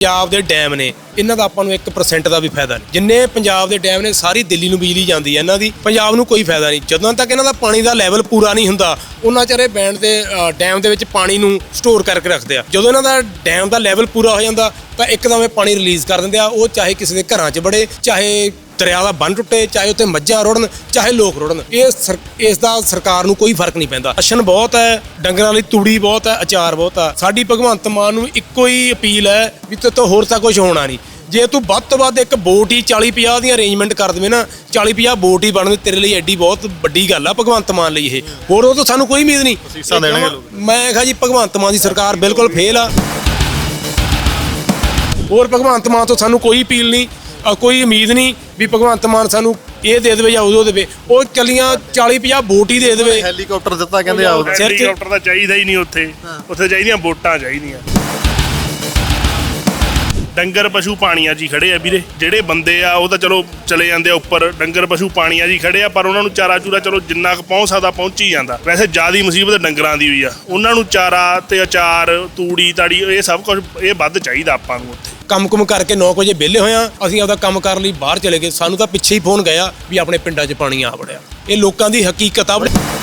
ਪੰਜਾਬ ਦੇ ਡੈਮ ਨੇ, ਇਹਨਾਂ ਦਾ ਆਪਾਂ ਨੂੰ 1% ਦਾ ਵੀ ਫਾਇਦਾ ਨਹੀਂ। ਜਿੰਨੇ ਪੰਜਾਬ ਦੇ ਡੈਮ ਨੇ, ਸਾਰੀ ਦਿੱਲੀ ਨੂੰ ਬਿਜਲੀ ਜਾਂਦੀ ਹੈ, ਇਹਨਾਂ ਦੀ, ਪੰਜਾਬ ਨੂੰ ਕੋਈ ਫਾਇਦਾ ਨਹੀਂ। ਜਦੋਂ ਤੱਕ ਇਹਨਾਂ ਦਾ ਪਾਣੀ ਦਾ ਲੈਵਲ ਪੂਰਾ ਨਹੀਂ ਹੁੰਦਾ, ਉਹਨਾਂ ਚਿਰ ਇਹ ਬੈਂਡ ਦੇ ਡੈਮ ਦੇ ਵਿੱਚ ਪਾਣੀ ਨੂੰ ਸਟੋਰ ਕਰਕੇ ਰੱਖਦੇ ਆ। ਜਦੋਂ ਇਹਨਾਂ ਦਾ ਡੈਮ ਦਾ ਲੈਵਲ ਪੂਰਾ ਹੋ ਜਾਂਦਾ, ਤਾਂ ਇੱਕਦਮ ਇਹ ਪਾਣੀ ਰਿਲੀਜ਼ ਕਰ ਦਿੰਦੇ ਆ। ਉਹ ਚਾਹੇ ਕਿਸੇ ਦੇ ਘਰਾਂ 'ਚ ਬੜੇ ਚਾਹੇ ਦਰਿਆ ਦਾ ਬੰਨ ਟੁੱਟੇ ਚਾਹੇ ਉੱਤੇ ਮੱਝਾਂ ਰੁੜਨ ਚਾਹੇ ਲੋਕ ਰੁੜਨ ਇਹ ਸਰ- ਇਸ ਦਾ ਸਰਕਾਰ ਨੂੰ ਕੋਈ ਫ਼ਰਕ ਨਹੀਂ ਪੈਂਦਾ। ਅਸ਼ਨ ਬਹੁਤ ਹੈ ਡੰਗਰਾਂ ਲਈ ਤੂੜੀ ਬਹੁਤ ਹੈ ਅਚਾਰ ਬਹੁਤ ਹੈ। ਸਾਡੀ ਭਗਵੰਤ ਮਾਨ ਨੂੰ ਇੱਕੋ ਹੀ ਅਪੀਲ ਹੈ ਵੀ ਤੇ ਤੋਂ ਹੋਰ ਤਾਂ ਕੁਝ ਹੋਣਾ ਨਹੀਂ। ਜੇ ਤੂੰ ਵੱਧ ਤੋਂ ਵੱਧ ਇੱਕ ਬੋਟ ਹੀ 40 50 ਦੀਆਂ ਅਰੇਂਜਮੈਂਟ ਕਰ ਦੇਵੇਂ ਨਾ 40 50 ਬੋਟ ਹੀ ਬਣਦੇ ਤੇਰੇ ਲਈ ਐਡੀ ਬਹੁਤ ਵੱਡੀ ਗੱਲ ਆ ਭਗਵੰਤ ਮਾਨ ਲਈ ਇਹ। ਹੋਰ ਉਹ ਤੋਂ ਸਾਨੂੰ ਕੋਈ ਉਮੀਦ ਨਹੀਂ। ਅਸੀਸਾਂ ਦੇਣਗੇ ਲੋਕ। ਮੈਂ ਕਿਹਾ ਜੀ ਭਗਵੰਤ ਮਾਨ ਦੀ ਸਰਕਾਰ ਬਿਲਕੁਲ ਫੇਲ ਆ। ਹੋਰ ਭਗਵੰਤ ਮਾਨ ਤੋਂ ਸਾਨੂੰ ਕੋਈ ਅਪੀਲ ਨਹੀਂ। ਅ, ਕੋਈ ਉਮੀਦ ਨਹੀਂ ਵੀ ਭਗਵੰਤ ਮਾਨ ਸਾਨੂੰ ਇਹ ਦੇ ਦੇਵੇ ਜਾਂ ਉਦੋਂ ਦੇਵੇ। ਉਹ ਕੱਲੀਆਂ 40 50 ਵੋਟ ਹੀ ਦੇ ਦੇਵੇ। ਹੈਲੀਕਾਪਟਰ ਦਿੱਤਾ ਕਹਿੰਦੇ ਆਓ ਸਿਰ 'ਚ- ਹੈਲੀਕਾਪਟਰ ਤਾਂ ਚਾਹੀਦਾ ਹੀ ਨਹੀਂ ਉੱਥੇ। ਉੱਥੇ ਚਾਹੀਦੀਆਂ ਵੋਟਾਂ ਚਾਹੀਦੀਆਂ। ਡੰਗਰ ਪਸ਼ੂ ਪਾਣੀਆਂ 'ਚ ਹੀ ਖੜੇ ਆ ਵੀਰੇ। ਜਿਹੜੇ ਬੰਦੇ ਆ ਉਹ ਤਾਂ ਚਲੋ ਚਲੇ ਜਾਂਦੇ ਆ ਉੱਪਰ। ਡੰਗਰ ਪਸ਼ੂ ਪਾਣੀਆਂ 'ਚ ਹੀ ਖੜੇ ਆ ਪਰ ਉਹਨਾਂ ਨੂੰ ਚਾਰਾ ਚੂਰਾ ਚਲੋ ਜਿੰਨਾ ਕੁ ਪਹੁੰਚ ਸਕਦਾ ਪਹੁੰਚ ਹੀ ਜਾਂਦਾ। ਵੈਸੇ ਜਿਆਦੀ ਮੁਸੀਬਤ ਡੰਗਰਾਂ ਦੀ ਹੋਈ ਆ। ਉਹਨਾਂ ਨੂੰ ਚਾਰਾ ਤੇ ਅਚਾਰ ਤੂੜੀ ਤਾੜੀ ਇਹ ਸਭ ਕੁਝ ਇਹ ਵੱਧ ਚਾਹੀਦਾ ਆਪਾਂ ਨੂੰ ਉੱਥੇ। ਕੰਮ-ਕੁਮ ਕਰਕੇ 9 ਵਜੇ ਵਿਹਲੇ ਹੋਇਆ ਅਸੀਂ ਆਪਦਾ ਕੰਮ ਕਰਨ ਲਈ ਬਾਹਰ ਚਲੇ ਗਏ। ਸਾਨੂੰ ਤਾਂ ਪਿੱਛੇ ਹੀ ਫੋਨ ਗਿਆ ਵੀ ਆਪਣੇ ਪਿੰਡਾਂ 'ਚ ਪਾਣੀ ਆ ਵੜਿਆ। ਇਹ ਲੋਕਾਂ ਦੀ ਹਕੀਕਤ ਆ